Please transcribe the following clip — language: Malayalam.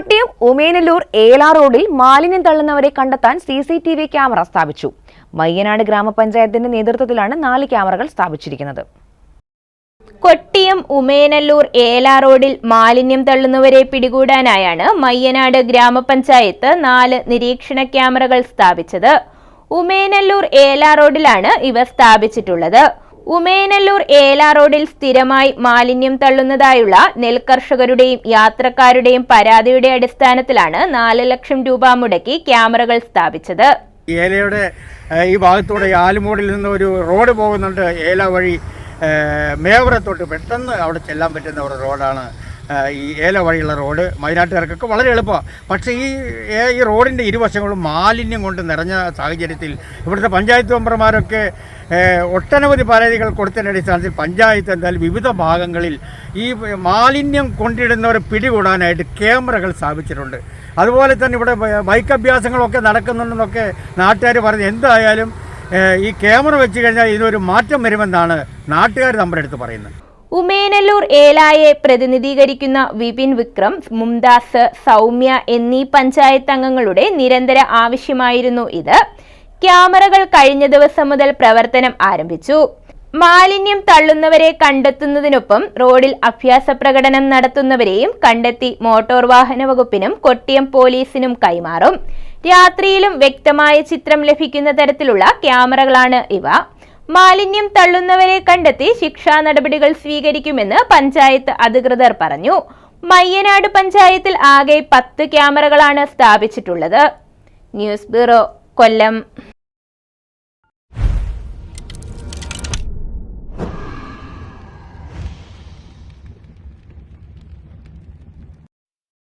കൊട്ടിയം ഉമേനല്ലൂർ ഏലാ റോഡിൽ മാലിന്യം തള്ളുന്നവരെ കണ്ടെത്താൻ C C T V camera സ്ഥാപിച്ചു. മയ്യനാട് ഗ്രാമപഞ്ചായത്തിന്റെ നേതൃത്വത്തിലാണ് നാല് ക്യാമറകൾ സ്ഥാപിച്ചിരിക്കുന്നത്. കൊട്ടിയം ഉമേനല്ലൂർ ഏലാ റോഡിൽ മാലിന്യം തള്ളുന്നവരെ പിടികൂടാനായാണ് മയ്യനാട് ഗ്രാമപഞ്ചായത്ത് നാല് നിരീക്ഷണ ക്യാമറകൾ സ്ഥാപിച്ചത്. ഉമേനല്ലൂർ ഏലാ റോഡിലാണ് ഇവ സ്ഥാപിച്ചിട്ടുള്ളത്. ഉമേനല്ലൂർ ഏലാ റോഡിൽ സ്ഥിരമായി മാലിന്യം തള്ളുന്നതായുള്ള നെൽകർഷകരുടെയും യാത്രക്കാരുടെയും പരാതിയുടെ അടിസ്ഥാനത്തിലാണ് നാല് ലക്ഷം രൂപ മുടക്കി ക്യാമറകൾ സ്ഥാപിച്ചത്. ഏലയുടെ ഈ ഭാഗത്തൂടെ ആലുമൂടിൽ നിന്ന് ഒരു റോഡ് പോകുന്നുണ്ട്. ഏല വഴി മേവറത്തോട്ട് പെട്ടെന്ന് അവിടെ ചെല്ലാൻ പറ്റുന്ന ഒരു റോഡാണ് ഈ ഏല വഴിയുള്ള റോഡ് മൈനാട്ടുകാർക്കൊക്കെ വളരെ എളുപ്പമാണ്. പക്ഷേ ഈ ഈ റോഡിന്റെ ഇരുവശങ്ങളും മാലിന്യം കൊണ്ട് നിറഞ്ഞ സാഹചര്യത്തിൽ ഇവിടുത്തെ പഞ്ചായത്ത് മെമ്പർമാരൊക്കെ ഒട്ടനവധി പരാതികൾ കൊടുത്തതിന്റെ അടിസ്ഥാനത്തിൽ പഞ്ചായത്ത് എന്തായാലും വിവിധ ഭാഗങ്ങളിൽ ഈ മാലിന്യം കൊണ്ടിടുന്നവരെ പിടികൂടാനായിട്ട് ക്യാമറകൾ സ്ഥാപിച്ചിട്ടുണ്ട്. അതുപോലെ തന്നെ ഇവിടെ ബൈക്ക് അഭ്യാസങ്ങളൊക്കെ നടക്കുന്നുണ്ടെന്നൊക്കെ നാട്ടുകാർ പറഞ്ഞു. എന്തായാലും ഈ ക്യാമറ വെച്ച് കഴിഞ്ഞാൽ ഇതിനൊരു മാറ്റം വരുമെന്നാണ് നാട്ടുകാർ നമ്മുടെ അടുത്ത് പറയുന്നത്. ഉമേനല്ലൂർ ഏലായെ പ്രതിനിധീകരിക്കുന്ന വിപിൻ വിക്രം മുംദാസ് സൗമ്യ എന്നീ പഞ്ചായത്ത് അംഗങ്ങളുടെ നിരന്തര ആവശ്യമായിരുന്നു ഇത്. ക്യാമറകൾ കഴിഞ്ഞ ദിവസം മുതൽ പ്രവർത്തനം ആരംഭിച്ചു. മാലിന്യം തള്ളുന്നവരെ കണ്ടെത്തുന്നതിനൊപ്പം റോഡിൽ അഭ്യാസ പ്രകടനം നടത്തുന്നവരെയും കണ്ടെത്തി മോട്ടോർ വാഹന വകുപ്പിനും കൊട്ടിയം പോലീസിനും കൈമാറും. രാത്രിയിലും വ്യക്തമായ ചിത്രം ലഭിക്കുന്ന തരത്തിലുള്ള ക്യാമറകളാണ് ഇവ. മാലിന്യം തള്ളുന്നവരെ കണ്ടെത്തി ശിക്ഷാ നടപടികൾ സ്വീകരിക്കുമെന്ന് പഞ്ചായത്ത് അധികൃതർ പറഞ്ഞു. മയ്യനാട് പഞ്ചായത്തിൽ ആകെ പത്ത് ക്യാമറകളാണ് സ്ഥാപിച്ചിട്ടുള്ളത്. News bureau Kollam.